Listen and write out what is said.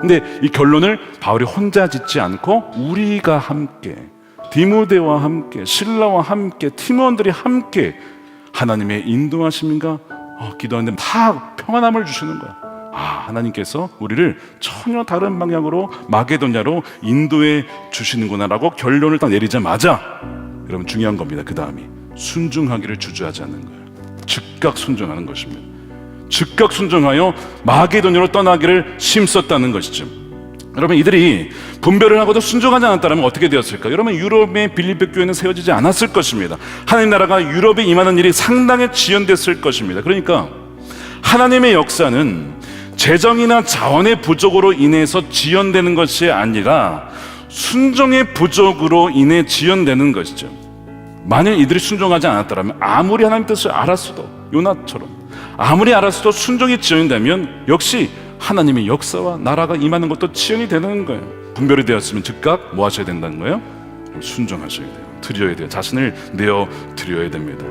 근데 이 결론을 바울이 혼자 짓지 않고 우리가 함께 디모데와 함께 신라와 함께 팀원들이 함께 하나님의 인도하심인가 어, 기도하는데 다 평안함을 주시는 거야. 아 하나님께서 우리를 전혀 다른 방향으로 마게도냐로 인도해 주시는구나라고 결론을 딱 내리자마자 여러분 중요한 겁니다. 그 다음이 순종하기를 주저하지 않는 거예요. 즉각 순종하는 것입니다. 즉각 순종하여 마게도냐로 떠나기를 심썼다는 것이죠. 여러분 이들이 분별을 하고도 순종하지 않았다면 어떻게 되었을까? 여러분 유럽의 빌립보 교회는 세워지지 않았을 것입니다. 하나님 나라가 유럽에 임하는 일이 상당히 지연됐을 것입니다. 그러니까 하나님의 역사는 재정이나 자원의 부족으로 인해서 지연되는 것이 아니라 순종의 부족으로 인해 지연되는 것이죠. 만일 이들이 순종하지 않았더라면 아무리 하나님 뜻을 알았어도 요나처럼 아무리 알았어도 순종이 지연된다면 역시 하나님의 역사와 나라가 임하는 것도 지연이 되는 거예요. 분별이 되었으면 즉각 뭐 하셔야 된다는 거예요? 순종하셔야 돼요. 드려야 돼요. 자신을 내어 드려야 됩니다.